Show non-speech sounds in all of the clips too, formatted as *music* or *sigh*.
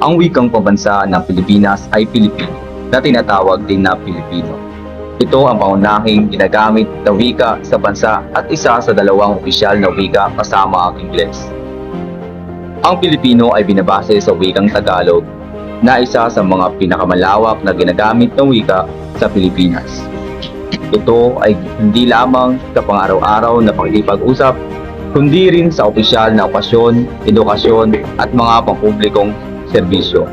Ang wikang pabansa ng Pilipinas ay Pilipino na tinatawag din na Pilipino. Ito ang paunahing ginagamit na wika sa bansa at isa sa dalawang opisyal na wika kasama ang Ingles. Ang Pilipino ay binabase sa wikang Tagalog na isa sa mga pinakamalawak na ginagamit na wika sa Pilipinas. Ito ay hindi lamang sa pang-araw-araw na pakikipag-usap, kundi rin sa opisyal na okasyon, edukasyon at mga pampublikong serbisyo.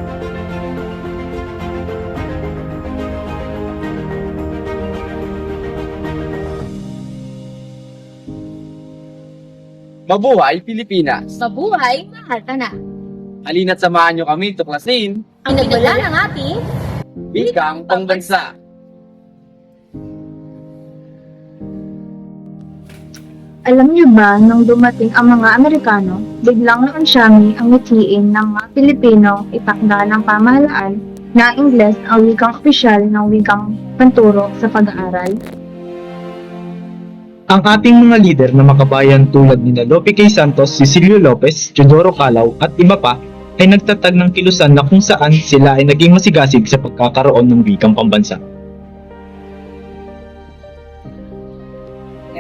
Mabuhay Pilipinas! Mabuhay, mahal ka na. Halina't samahan nyo kami tuklasin Ang nagwala ng ating Bikang Pangbansa. Alam niyo ba, nung dumating ang mga Amerikano, biglang nakansyami ang mithiin ng mga Pilipino itakda ng pamahalaan na Ingles ang wikang opisyal ng wikang panturo sa pag-aaral. Ang ating mga lider na makabayan tulad ni Lope K. Santos, Cecilio Lopez, Teodoro Calao at iba pa ay nagtatag ng kilusan na kung saan sila ay naging masigasig sa pagkakaroon ng wikang pambansa.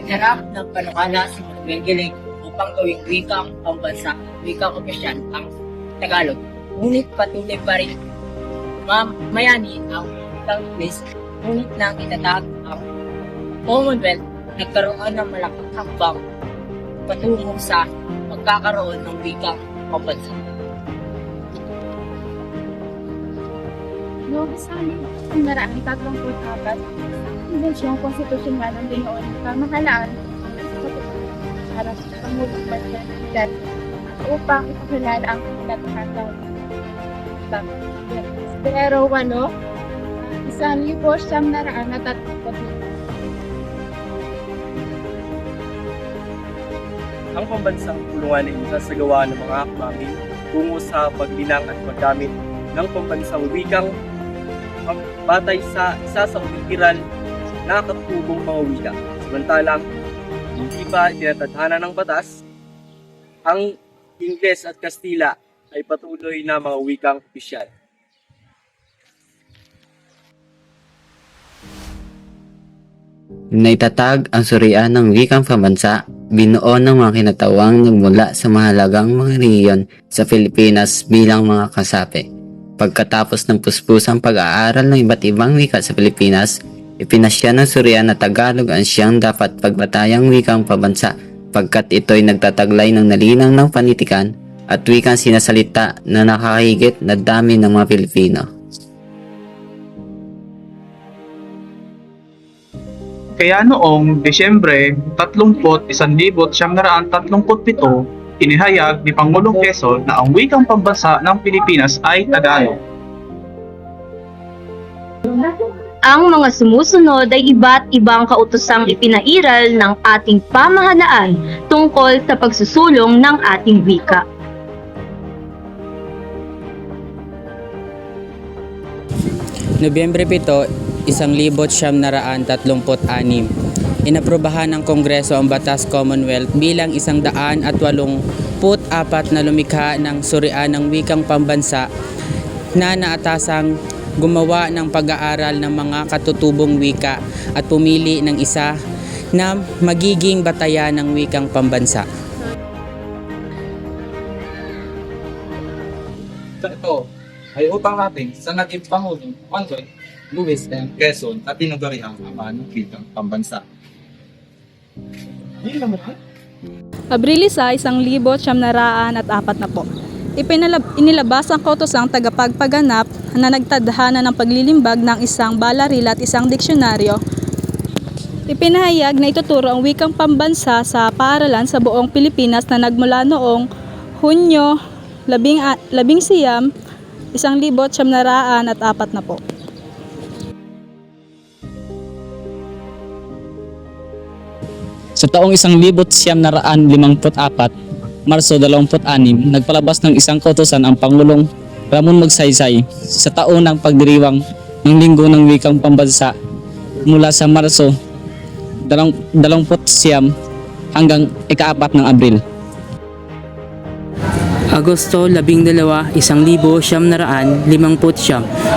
Nagharap ng panukala si Mengeling upang gawing wikang pambansa, wikang opisyal ang Tagalog. Ngunit patuloy pa rin mamayani ang wikang Ingles, ngunit nang itatag ang Commonwealth, nagkaroon ng malaking hakbang patungo sa pagkakaroon ng wikang pambansa. Noong isang ang naraang tatlong putapat, ang konbensyon konstitusyonal ng Binoon ng Pamahalaan para sa Pangulong Ilan upang ipakilala ang pinagkakataon. Pero walo, isang libo siyang naraan na tatlong ang pambansang tulungan ay isasagawa ng mga hakbangin tungo sa paglinang at paggamit ng pambansang wikang ang batay sa isa sa umitiran na katutubong mga wika. Samantalang hindi pa tinatadhana ng batas, ang Ingles at Kastila ay patuloy na mga wikang opisyal. Naitatag ang surian ng wikang pambansa, binuo ng mga kinatawang nagmula sa mahalagang mga rehiyon sa Pilipinas bilang mga kasapi. Pagkatapos ng puspusang pag-aaral ng iba't ibang wika sa Pilipinas, ipinasya ng surian na Tagalog ang siyang dapat pagbatayang wikang pambansa pagkat ito'y nagtataglay ng nalinang ng panitikan at wikang sinasalita na nakahigit na dami ng mga Pilipino. Kaya noong Desyembre 30, 1937, inihayag ni Pangulong Quezon na ang wikang pambansa ng Pilipinas ay Tagalog. Ang mga sumusunod ay iba't ibang kautosang ipinairal ng ating pamahalaan tungkol sa pagsusulong ng ating wika. Nobyembre 7, 1936, inaprobahan ng Kongreso ang Batas Commonwealth bilang isang daan at walong put apat na lumikha ng surian ng wikang pambansa na naatasang gumawa ng pag-aaral ng mga katutubong wika at pumili ng isa na magiging batayan ng wikang pambansa. Sa ito ay upang natin sa naging Pangulong Manuel Luis M. Quezon at tinugari ang ama ng wikang pambansa. Yun naman ha? Abril isa, isang libo siyam naraan at apat na po. Ipinalab, inilabas ang kautosang tagapagpaganap na nagtadhana ng paglilimbag ng isang balaril at isang diksyonaryo. Ipinahayag na ituturo ang wikang pambansa sa paaralan sa buong Pilipinas na nagmula noong Hunyo labing, a- labing siyam, isang libo siyam naraan at apat na po. Sa taong 1954, Marso 26, nagpalabas ng isang kautosan ang Pangulong Ramon Magsaysay sa taon ng pagdiriwang ng Linggo ng Wikang Pambansa mula sa Marso 29 hanggang ikaapat ng Abril. Agosto 12, 1959,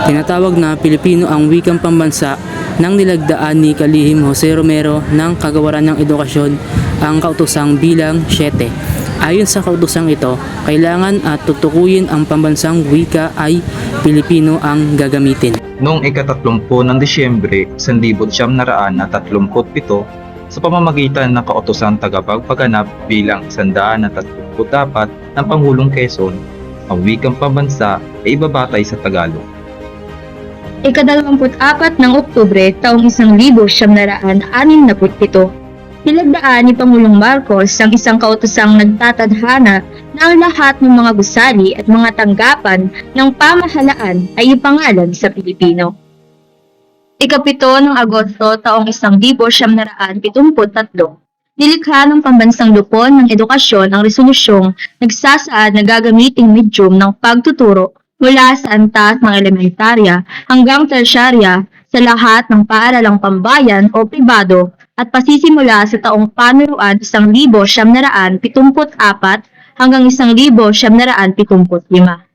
tinatawag na Pilipino ang wikang pambansa nang nilagdaan ni Kalihim Jose Romero ng Kagawaran ng Edukasyon ang kautosang bilang 7. Ayon sa kautosang ito, kailangan at tutukuyin ang pambansang wika ay Pilipino ang gagamitin. Noong ikatatlumpu ng Disyembre, 1937, sa pamamagitan ng kautosang tagapagpaganap bilang 134 ng Pangulong Quezon, ang wikang pambansa ay ibabatay sa Tagalog. Ikadalawamput-apat ng Oktubre taong 1967, nilagdaan ni Pangulong Marcos ang isang kautosang nagtatadhana na ang lahat ng mga gusali at mga tanggapan ng pamahalaan ay ipangalan sa Pilipino. Ikapito ng Agosto taong 1973, nilikha ng Pambansang Lupon ng Edukasyon ang resolusyong nagsasaad na gagamiting medium ng pagtuturo mula sa antas ng elementarya hanggang tersyarya sa lahat ng paaralang pambayan o pribado at pasisimula sa taong panuruan 1974 hanggang 1975.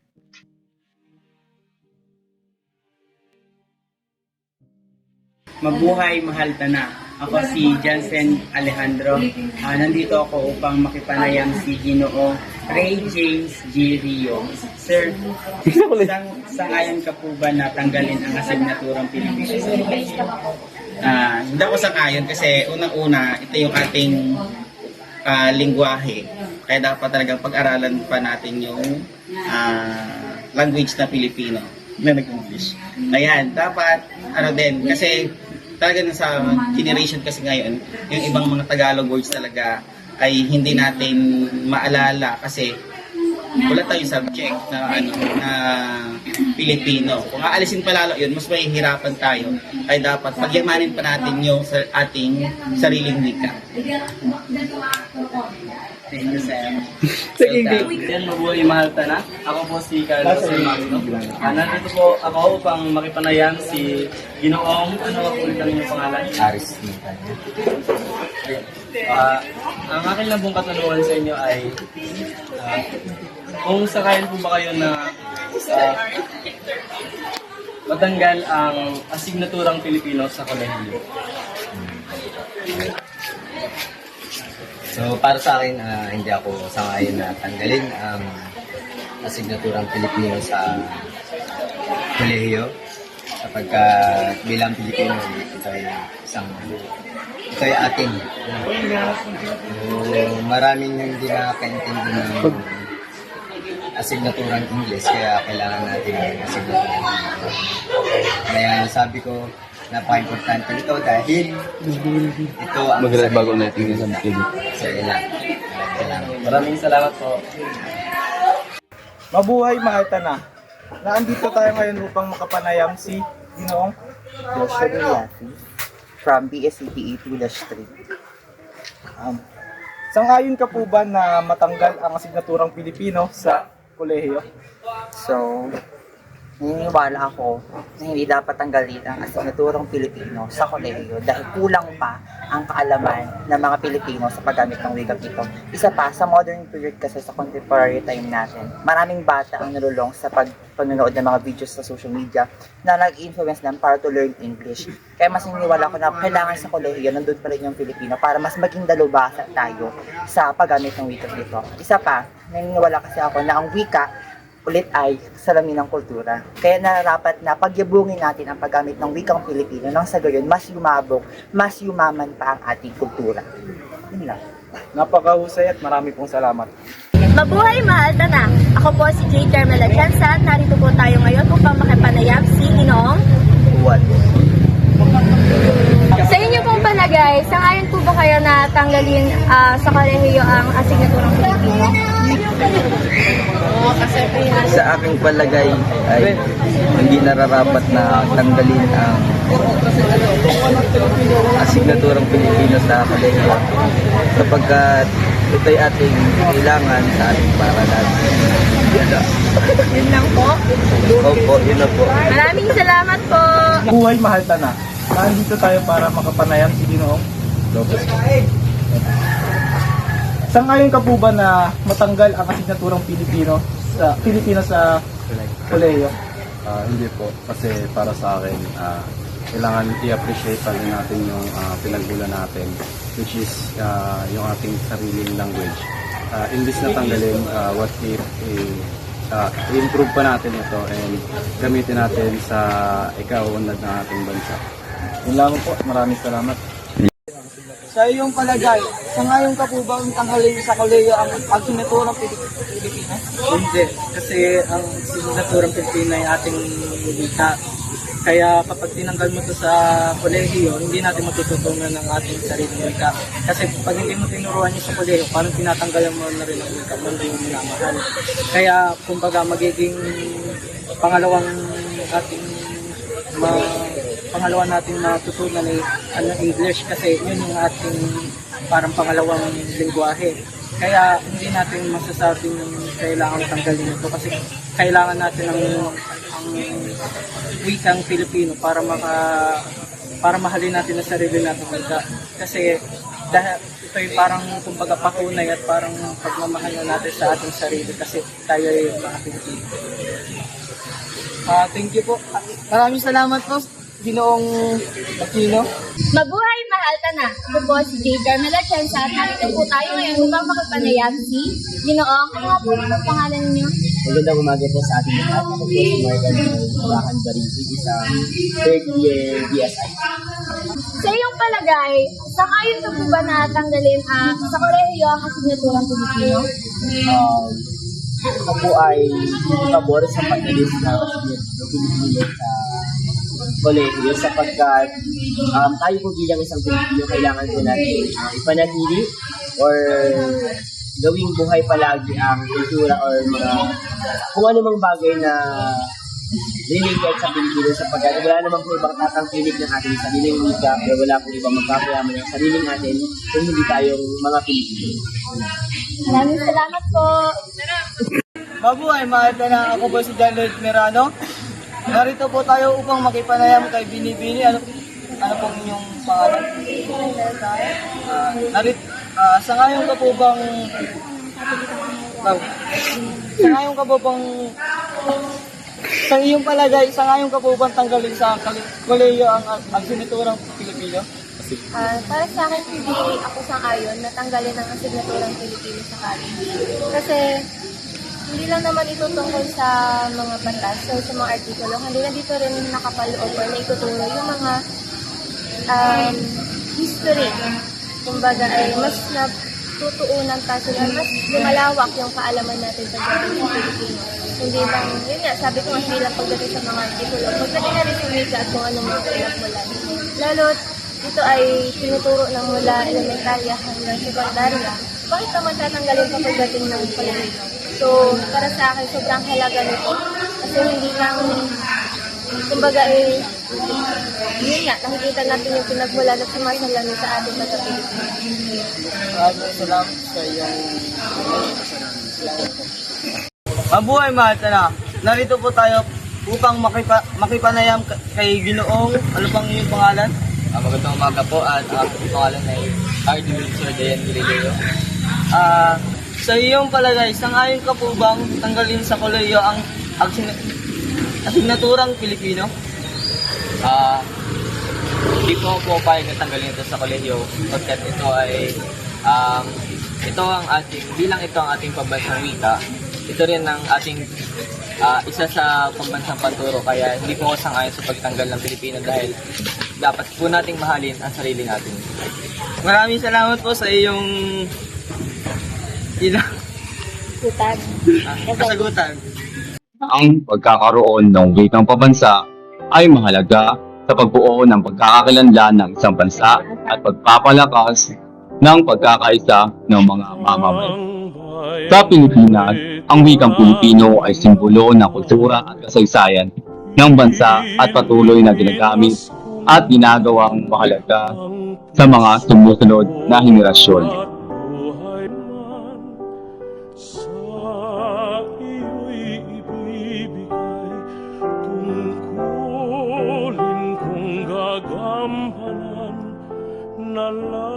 Mabuhay, mahal na. Ako si Jansen Alejandro. Ah, nandito ako upang makipanayam si Ginoo Ray James G. Rio. Sir, sang, sangayon ka po ba na tanggalin ang asignaturang Pilipino? Ah, hindi ako sang-ayon kasi unang-una, ito yung ating ah, lingwahe. Kaya dapat talagang pag-aralan pa natin yung ah, language na Pilipino na nag-English. Ayan, dapat ano din kasi talaga sa generation kasi ngayon, yung ibang mga Tagalog words talaga ay hindi natin maalala kasi wala tayong subject na ano na Pilipino. Kung aalisin pa lalo yun, mas mahihirapan tayo. Ay dapat pagyamanin pa natin yung sa ating sariling wika. Thank you, sir. *laughs* Sige, Yan, mabuhay, mahal na. Ako po si Carlos Magno. Ah, nandito po ako upang makipanayam si Ginoong, ano ba po ulit ang inyong pangalan? Aris Ah, ang akin lang pong katanungan sa inyo ay ah, kung sakayan po ba kayo na ah, matanggal ang asignaturang Pilipino sa kolehiyo. So para sa akin, ah, hindi ako sangayon na tanggalin ang asignaturang Pilipino sa kolehiyo. Kapag ah, bilang Pilipino, ito ay isang ito ay atin. So, maraming hindi nakakaintindi ng asignaturang English kaya kailangan natin ng asignaturang English. Kaya sabi ko, napaka-importante nito dahil ito ang bago natin sa Sa ilan. Salamat. Maraming salamat po. Mabuhay, mahal na. Naandito tayo ngayon upang makapanayam si Ginoong Joshua Dulafi from BSCPE 2-3. Um, Sang-ayon ka po ba na matanggal ang asignaturang Pilipino sa kolehiyo? So, naniniwala ako na hindi dapat tanggalin ang asignaturang Pilipino sa kolehiyo dahil kulang pa ang kaalaman ng mga Pilipino sa paggamit ng wikang ito. Isa pa, sa modern period kasi sa contemporary time natin, maraming bata ang nalulong sa pag panonood ng mga videos sa social media na nag-influence them para to learn English. Kaya mas naniniwala ko na kailangan sa kolehiyo nandun pa rin yung Pilipino para mas maging dalubhasa tayo sa paggamit ng wikang ito. Isa pa, naniniwala kasi ako na ang wika ulit ay salamin ng kultura. Kaya nararapat na pagyabungin natin ang paggamit ng wikang Pilipino nang sa gayon mas yumabog, mas yumaman pa ang ating kultura. Yun lang. Napakahusay at marami pong salamat. Mabuhay, mahal na. Ako po si J. Carmela Jansan. Narito po tayo ngayon upang makipanayam si Ginoong What? Sa inyo pong palagay, sangayon po ba kayo na tanggalin ah, sa kolehiyo ang asignaturang Pilipino? Sa aking palagay ay hindi nararapat na tanggalin ang asignaturang Pilipino sa kolehiyo sapagkat ito'y ating kailangan sa ating paaralan. Yun lang po. Opo, yun na po. Maraming salamat po. Buhay, mahal na. Naandito tayo para makapanayam si Ginoong Lopez. Sangayon ka po ba na matanggal ang asignaturang Pilipino sa Pilipino sa kolehiyo? Ah, hindi po kasi para sa akin ah, kailangan i-appreciate pa rin natin yung ah, pinagbulan natin which is ah, yung ating sariling language. Uh, imbis na tanggalin, ah, what if i- ah, i-improve pa natin ito and gamitin natin sa ikaunlad ng ating bansa. Yun lamang po. Maraming salamat. Sa iyong palagay, sangayon ka po bang tanggalin sa kolehiyo ang asignaturang Pilipino? Hindi. Kasi ang asignaturang Pilipino ay ating wika. Kaya kapag tinanggal mo to sa kolehiyo, hindi natin matututunan ng ating sariling wika. Kasi pag hindi mo tinuruan yun sa kolehiyo, parang tinatanggalan mo na rin ang wika mo, hindi mo minamahal. Kaya kumbaga magiging pangalawang ating ma pangalawa natin matutunan ay ano, English kasi yun yung ating parang pangalawang lingwahe. Kaya hindi natin masasabing kailangan tanggalin ito kasi kailangan natin ang, ang wikang Pilipino para maka para mahalin natin ang sarili natin wika. Kasi dahil ito yung parang kumbaga patunay at parang pagmamahal na natin sa ating sarili kasi tayo ay mga Pilipino. Ah, thank you po. Maraming salamat po, Ginoong Aquino. Mabuhay mahal ka na! Ako po si J. Carmela Chensa at narito po tayo ngayon upang makipanayam si Ginoong. Ano nga po ang pangalan niyo? Magandang umaga po sa ating lahat. Ako po si Morgan Murahan Barisi, isang third year BSI. Sa iyong palagay, sangayon ka po ba na tanggalin ah, sa kolehiyo ang asignaturang Pilipino? Um, ako po ay pabor sa pag-alis na ng Pilipino sa kolehiyo sapagkat um, tayo po bilang isang Pilipino kailangan po natin uh, ipanatili or gawing buhay palagi ang kultura or mga kung ano mang bagay na related sa Pilipino sapagkat wala naman po ibang tatangkilik ng ating sariling wika pero wala po ibang magpapayaman ng sariling atin kung hindi tayong mga Pilipino. Maraming salamat po! Mabuhay, mahal na. Ako po si John Lloyd Merano. Narito po tayo upang makipanayam kay Binibini. Ano, ano pong inyong pangalan? Ah, narit, ah, sa ngayon ka po bang... Ah, sa ngayon ka po bang... Sa iyong palagay, sa ngayon ka po bang tanggalin sa kal- kolehiyo ang ang siniturang Pilipino? Ah, para sa akin, hindi ako sang-ayon na tanggalin ang asignaturang Pilipino sa college. Kasi hindi lang naman ito tungkol sa mga batas o sa mga artikulo, hindi na dito rin nakapaloob or na ituturo yung mga um, history. Kumbaga ay mas natutuunan pa sila, mas lumalawak yung kaalaman natin sa Pilipino. Hindi lang, yun nga, sabi ko nga, hindi pagdating sa mga artikulo, pagdating na rin sa wika at kung anong mga pinagmulan. Lalo't ito ay tinuturo ng mula elementarya hanggang sekundarya. Bakit naman tatanggalin pa pagdating ng kolehiyo? So, para sa akin, sobrang halaga nito. Kasi hindi lang, kumbaga eh, yun nga, nakikita natin yung pinagmulan at sumasalamin sa ating mga Pilipinas. Maraming salamat sa iyong Mabuhay mga tana. Narito po tayo upang makipa, makipanayam ka- kay Ginoong, ano pang iyong pangalan? Ah, magandang umaga po at ang aking pangalan ay R.D. Wilson Dayan Galileo. Ah, sa iyong palagay, sangayon ka po bang tanggalin sa kolehiyo ang asign- asignaturang Pilipino? Ah, hindi po ako payag na tanggalin ito sa kolehiyo pagkat ito ay um, ito ang ating bilang ito ang ating pambansang wika ito rin ang ating ah, isa sa pambansang panturo kaya hindi po ako sangayon sa pagtanggal ng Pilipino dahil dapat po nating mahalin ang sarili natin. Maraming salamat po sa iyong ilang Kutag. kasagutan. Ang pagkakaroon ng wikang pabansa ay mahalaga sa pagbuo ng pagkakakilanlan ng isang bansa at pagpapalakas ng pagkakaisa ng mga mamamayan. Sa Pilipinas, ang wikang Pilipino ay simbolo ng kultura at kasaysayan ng bansa at patuloy na ginagamit at ginagawang mahalaga sa mga sumusunod na henerasyon. alone.